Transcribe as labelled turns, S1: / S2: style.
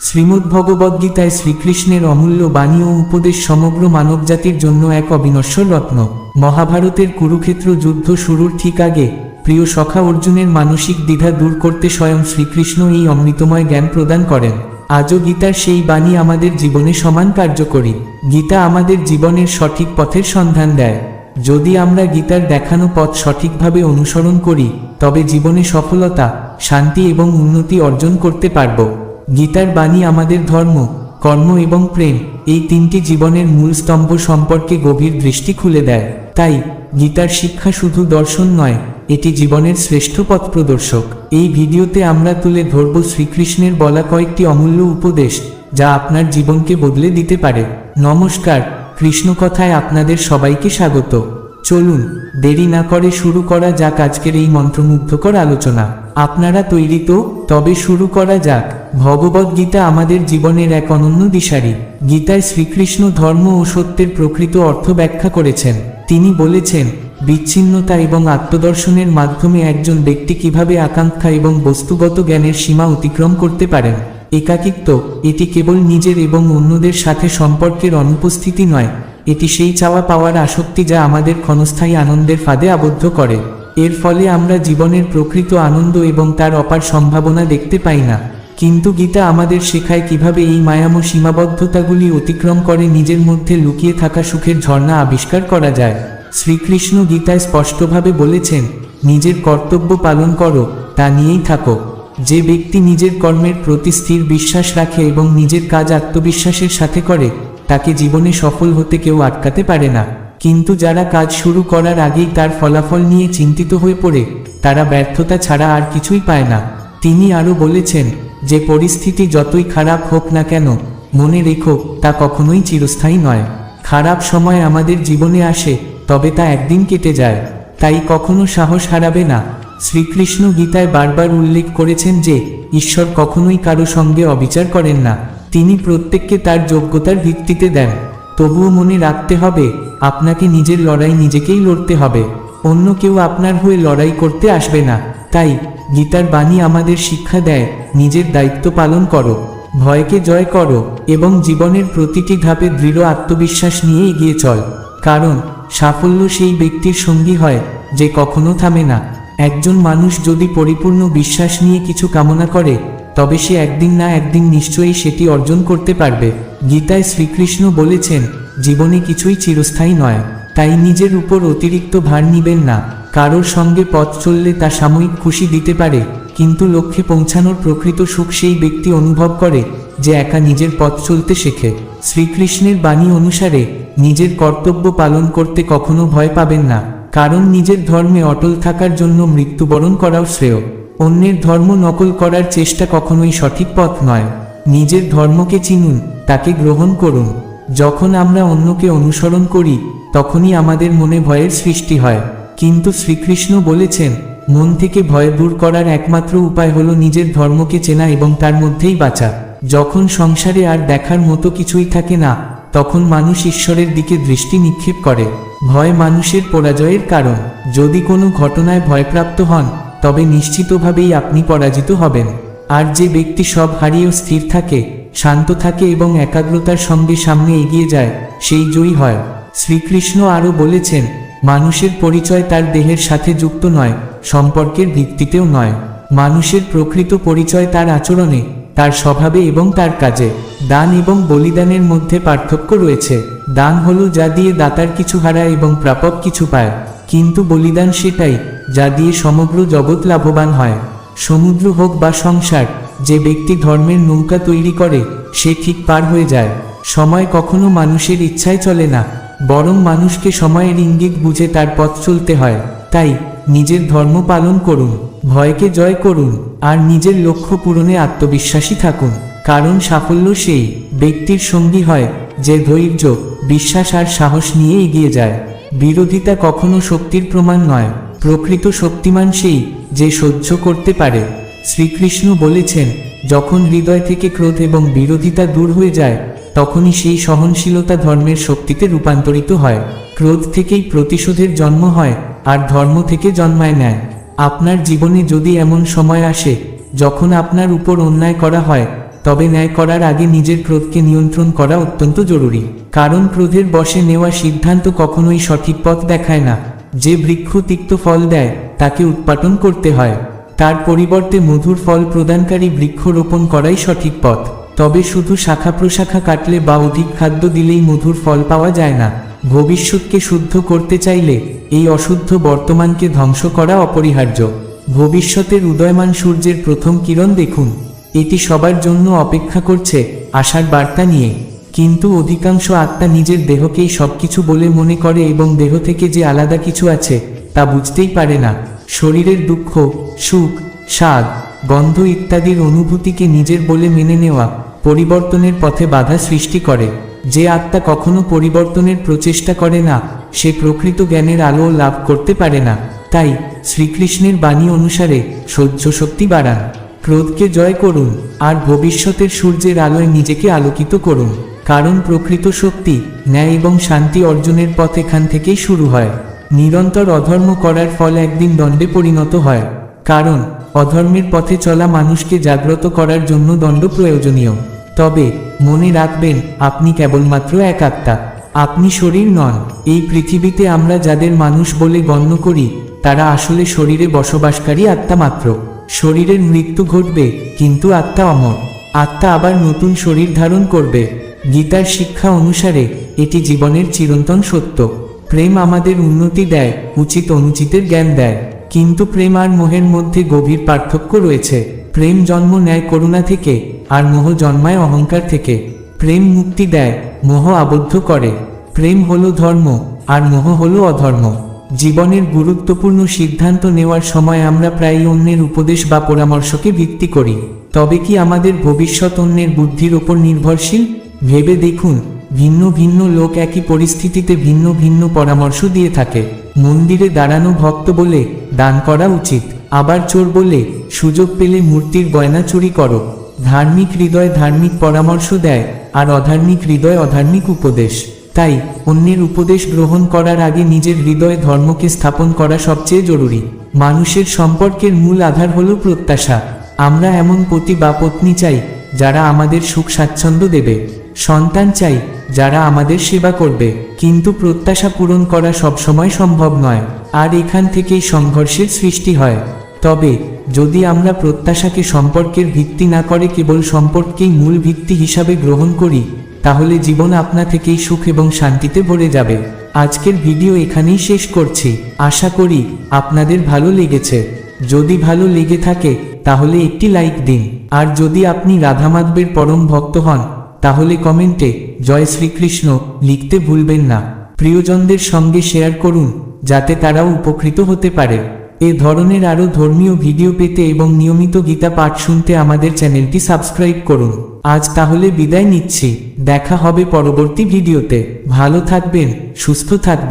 S1: শ্রীমদ্ভগবদ্গীতায় শ্রীকৃষ্ণের অমূল্য বাণী ও উপদেশ সমগ্র মানবজাতির জন্য এক অবিনশ্বর রত্ন। মহাভারতের কুরুক্ষেত্র যুদ্ধ শুরুর ঠিক আগে, প্রিয় সখা অর্জুনের মানসিক দ্বিধা দূর করতে স্বয়ং শ্রীকৃষ্ণ এই অমৃতময় জ্ঞান প্রদান করেন। আজও গীতার সেই বাণী আমাদের জীবনে সমান কার্যকরী। গীতা আমাদের জীবনের সঠিক পথের সন্ধান দেয়। যদি আমরা গীতার দেখানো পথ সঠিকভাবে অনুসরণ করি, তবে জীবনে সফলতা, শান্তি এবং উন্নতি অর্জন করতে পারব। গীতার বাণী আমাদের ধর্ম, কর্ম এবং প্রেম, এই তিনটি জীবনের মূল স্তম্ভ সম্পর্কে গভীর দৃষ্টি খুলে দেয়। তাই, গীতার শিক্ষা শুধু দর্শন নয়, এটি জীবনের শ্রেষ্ঠ পথ প্রদর্শক। এই ভিডিওতে আমরা তুলে ধরব শ্রীকৃষ্ণের বলা কয়েকটি অমূল্য উপদেশ, যা আপনার জীবনকে বদলে দিতে পারে। নমস্কার, কৃষ্ণকথায় আপনাদের সবাইকে স্বাগত। চলুন, দেরি না করে শুরু করা যাক আজকের এই মন্ত্রমুগ্ধকর আলোচনা। আপনারা তৈরি তো, তবে শুরু করা যাক। ভগবদ গীতা আমাদের জীবনের এক অনন্য দিশারি। গীতায় শ্রীকৃষ্ণ ধর্ম ও সত্যের প্রকৃত অর্থ ব্যাখ্যা করেছেন। তিনি বলেছেন, বিচ্ছিন্নতা এবং আত্মদর্শনের মাধ্যমে একজন ব্যক্তি কীভাবে আকাঙ্ক্ষা এবং বস্তুগত জ্ঞানের সীমা অতিক্রম করতে পারেন। একাকিত্ব, এটি কেবল নিজের এবং অন্যদের সাথে সম্পর্কের অনুপস্থিতি নয় এটি সেই চাওয়া পাওয়ার আসক্তি যা আমাদের ক্ষণস্থায়ী আনন্দের ফাঁদে আবদ্ধ করে। এর ফলে আমরা জীবনের প্রকৃত আনন্দ এবং তার অপার সম্ভাবনা দেখতে পাই না। কিন্তু গীতা আমাদের শেখায় কীভাবে এই মায়াম সীমাবদ্ধতাগুলি অতিক্রম করে নিজের মধ্যে লুকিয়ে থাকা সুখের ঝর্ণা আবিষ্কার করা যায়। শ্রীকৃষ্ণ গীতায় স্পষ্টভাবে বলেছেন, নিজের কর্তব্য পালন করো, তা নিয়েই থাকো। যে ব্যক্তি নিজের কর্মের প্রতি স্থির বিশ্বাস রাখে এবং নিজের কাজ আত্মবিশ্বাসের সাথে করে তাকে জীবনে সফল হতে কেউ আটকাতে পারে না। কিন্তু যারা কাজ শুরু করার আগেই তার ফলাফল নিয়ে চিন্তিত হয়ে পড়ে, তারা ব্যর্থতা ছাড়া আর কিছুই পায় না। তিনি আরও বলেছেন যে, পরিস্থিতি যতই খারাপ হোক না কেন, মনে রেখো, তা কখনোই চিরস্থায়ী নয়। খারাপ সময় আমাদের জীবনে আসে, তবে তা একদিন কেটে যায়। তাই কখনো সাহস হারাবে না। শ্রীকৃষ্ণ গীতায় বারবার উল্লেখ করেছেন যে, ঈশ্বর কখনোই কারও সঙ্গে অবিচার করেন না। তিনি প্রত্যেককে তার যোগ্যতার ভিত্তিতে দেন। তবুও মনে রাখতে হবে, আপনাকে নিজের লড়াই নিজেকেই লড়তে হবে। অন্য কেউ আপনার হয়ে লড়াই করতে আসবে না। তাই, গীতার বাণী আমাদের শিক্ষা দেয়, নিজের দায়িত্ব পালন করো। ভয়কে জয় করো এবং জীবনের প্রতিটি ধাপে দৃঢ় আত্মবিশ্বাস নিয়ে এগিয়ে চল। কারণ, সাফল্য সেই ব্যক্তির সঙ্গী হয়, যে কখনো থামে না। একজন মানুষ যদি পরিপূর্ণ বিশ্বাস নিয়ে কিছু কামনা করে তবে সে একদিন না একদিন নিশ্চয়ই সেটি অর্জন করতে পারবে। গীতায় শ্রীকৃষ্ণ বলেছেন, জীবনে কিছুই চিরস্থায়ী নয়। তাই নিজের উপর অতিরিক্ত ভার নিবেন না। কারোর সঙ্গে পথ চললে তা সাময়িক খুশি দিতে পারে, কিন্তু লক্ষ্যে পৌঁছানোর প্রকৃত সুখ সেই ব্যক্তি অনুভব করে, যে একা নিজের পথ চলতে শেখে। শ্রীকৃষ্ণের বাণী অনুসারে, নিজের কর্তব্য পালন করতে কখনো ভয় পাবেন না, কারণ নিজের ধর্মে অটল থাকার জন্য মৃত্যুবরণ করাও শ্রেয়। অন্যের ধর্ম নকল করার চেষ্টা কখনোই সঠিক পথ নয়। নিজের ধর্মকে চিনুন, তাকে গ্রহণ করুন। যখন আমরা অন্যকে অনুসরণ করি, তখনই আমাদের মনে ভয়ের সৃষ্টি হয়। কিন্তু শ্রীকৃষ্ণ বলেছেন, মন থেকে ভয় দূর করার একমাত্র উপায় হলো নিজের ধর্মকে চেনা এবং তার মধ্যেই বাঁচা। যখন সংসারে আর দেখার মতো কিছুই থাকে না, তখন মানুষ ঈশ্বরের দিকে দৃষ্টি নিক্ষেপ করে। ভয় মানুষের পরাজয়ের কারণ। যদি কোনো ঘটনায় ভয়প্রাপ্ত হন তবে নিশ্চিতভাবেই আপনি পরাজিত হবেন। আর যে ব্যক্তি সব হারিয়েও স্থির থাকে, শান্ত থাকে এবং একাগ্রতার সঙ্গে সামনে এগিয়ে যায়, সেই জয়ী হয়। শ্রীকৃষ্ণ আরও বলেছেন, মানুষের পরিচয় তার দেহের সাথে যুক্ত নয়, সম্পর্কের ভিত্তিতেও নয়। মানুষের প্রকৃত পরিচয় তার আচরণে, তার স্বভাবে এবং তার কাজে। দান এবং বলিদানের মধ্যে পার্থক্য রয়েছে। দান হলো যা দিয়ে দাতার কিছু হারায় এবং প্রাপক কিছু পায়। কিন্তু বলিদান সেটাই, যা দিয়ে সমগ্র জগৎ লাভবান হয়। সমুদ্র হোক বা সংসার, যে ব্যক্তি ধর্মের নৌকা তৈরি করে, সে ঠিক পার হয়ে যায়। সময় কখনো মানুষের ইচ্ছায় চলে না, বরং মানুষকে সময়ের ইঙ্গিত বুঝে তার পথ চলতে হয়। তাই, নিজের ধর্ম পালন করুন, ভয়কে জয় করুন, আর নিজের লক্ষ্য পূরণে আত্মবিশ্বাসী থাকুন। কারণ সাফল্য সেই, ব্যক্তির সঙ্গী হয়, যে ধৈর্য, বিশ্বাস আর সাহস নিয়ে এগিয়ে যায়। বিরোধিতা কখনো শক্তির প্রমাণ নয়, প্রকৃত শক্তিমান সেই যে সহ্য করতে পারে। শ্রীকৃষ্ণ বলেছেন, যখন হৃদয় থেকে ক্রোধ এবং বিরোধিতা দূর হয়ে যায়, তখনই সেই সহনশীলতা ধর্মের শক্তিতে রূপান্তরিত হয়। ক্রোধ থেকেই প্রতিশোধের জন্ম হয়, আর ধর্ম থেকে জন্মায় নেয় আপনার জীবনে যদি এমন সময় আসে, যখন আপনার উপর অন্যায় করা হয় তবে ন্যায় করার আগে নিজের ক্রোধকে নিয়ন্ত্রণ করা অত্যন্ত জরুরি। কারণ ক্রোধের বশে নেওয়া সিদ্ধান্ত কখনোই সঠিক পথ দেখায় না। যে বৃক্ষ তিক্ত ফল দেয়, তাকে উৎপাটন করতে হয়। তার পরিবর্তে মধুর ফল প্রদানকারী বৃক্ষ রোপণ করাই সঠিক পথ। তবে শুধু শাখা প্রশাখা কাটলে বা অধিক খাদ্য দিলেই মধুর ফল পাওয়া যায় না। ভবিষ্যৎকে শুদ্ধ করতে চাইলে এই অশুদ্ধ বর্তমানকে ধ্বংস করা অপরিহার্য। ভবিষ্যতের উদয়মান সূর্যের প্রথম কিরণ দেখুন। এটি সবার জন্য অপেক্ষা করছে, আশার বার্তা নিয়ে। কিন্তু অধিকাংশ আত্মা নিজের দেহকেই সবকিছু বলে মনে করে এবং দেহ থেকে যে আলাদা কিছু আছে, তা বুঝতেই পারে না। শরীরের দুঃখ, সুখ, স্বাদ, গন্ধ ইত্যাদির অনুভূতিকে নিজের বলে মেনে নেওয়া পরিবর্তনের পথে বাধা সৃষ্টি করে। যে আত্মা কখনো পরিবর্তনের প্রচেষ্টা করে না, সে প্রকৃত জ্ঞানের আলো লাভ করতে পারে না। তাই শ্রীকৃষ্ণের বাণী অনুসারে সহ্য শক্তি বাড়ান। ক্রোধকে জয় করুন আর ভবিষ্যতের সূর্যের আলোয় নিজেকে আলোকিত করুন। কারণ প্রকৃত শক্তি ন্যায় এবং শান্তি অর্জনের পথ এখান থেকেই শুরু হয়। নিরন্তর অধর্ম করার ফল একদিন দণ্ডে পরিণত হয়। কারণ অধর্মের পথে চলা মানুষকে জাগ্রত করার জন্য দণ্ড প্রয়োজনীয়। তবে মনে রাখবেন, আপনি কেবলমাত্র এক আত্মা আপনি শরীর নন। এই পৃথিবীতে আমরা যাদের মানুষ বলে গণ্য করি, তারা আসলে শরীরে বসবাসকারী আত্মা মাত্র। শরীরের মৃত্যু ঘটবে, কিন্তু আত্মা অমর। আত্মা আবার নতুন শরীর ধারণ করবে। গীতার শিক্ষা অনুসারে এটি জীবনের চিরন্তন সত্য। প্রেম আমাদের উন্নতি দেয়, উচিত অনুচিতের জ্ঞান দেয়। কিন্তু প্রেম আর মোহের মধ্যে গভীর পার্থক্য রয়েছে। প্রেম জন্ম নেয় করুণা থেকে, আর মোহ জন্মায় অহংকার থেকে। প্রেম মুক্তি দেয়, মোহ আবদ্ধ করে। প্রেম হলো ধর্ম, আর মোহ হলো অধর্ম। জীবনের গুরুত্বপূর্ণ সিদ্ধান্ত নেওয়ার সময় আমরা প্রায়ই অন্যের উপদেশ বা পরামর্শকে ভিত্তি করি। তবে কি আমাদের ভবিষ্যৎ অন্যের বুদ্ধির ওপর নির্ভরশীল? ভেবে দেখুন, ভিন্ন ভিন্ন লোক একই পরিস্থিতিতে ভিন্ন ভিন্ন পরামর্শ দিয়ে থাকে। মন্দিরে দাঁড়ানো ভক্ত বলে, দান করা উচিত। আবার চোর বলে, সুযোগ পেলে মূর্তির গয়না চুরি করো। ধার্মিক হৃদয় ধার্মিক পরামর্শ দেয়, আর অধার্মিক হৃদয় অধার্মিক উপদেশ। তাই অন্যের উপদেশ গ্রহণ করার আগে নিজের হৃদয়ে ধর্মকে স্থাপন করা সবচেয়ে জরুরি। মানুষের সম্পর্কের মূল আধার হল প্রত্যাশা। আমরা এমন পতি বা পত্নী চাই, যারা আমাদের সুখ স্বাচ্ছন্দ্য দেবে। সন্তান চাই, যারা আমাদের সেবা করবে। কিন্তু প্রত্যাশা পূরণ করা সবসময় সম্ভব নয়, আর এখান থেকেই সংঘর্ষের সৃষ্টি হয়। তবে, যদি আমরা প্রত্যাশাকে সম্পর্কের ভিত্তি না করে কেবল সম্পর্কেই মূল ভিত্তি হিসাবে গ্রহণ করি তাহলে জীবন আপনা থেকেই সুখ এবং শান্তিতে ভরে যাবে। আজকের ভিডিও এখানেই শেষ করছি। আশা করি আপনাদের ভালো লেগেছে। যদি ভালো লেগে থাকে, তাহলে একটি লাইক দিন। আর যদি আপনি রাধামাধবের পরম ভক্ত হন, তাহলে কমেন্টে জয় শ্রীকৃষ্ণ লিখতে ভুলবেন না। প্রিয়জনদের সঙ্গে শেয়ার করুন, যাতে তারাও উপকৃত হতে পারে। এ ধরনের আরও ধর্মীয় ভিডিও পেতে এবং নিয়মিত গীতা পাঠ শুনতে আমাদের চ্যানেলটি সাবস্ক্রাইব করুন। আজ তাহলে বিদায় নিচ্ছি। দেখা হবে পরবর্তী ভিডিওতে। ভালো থাকবেন, সুস্থ থাকবেন।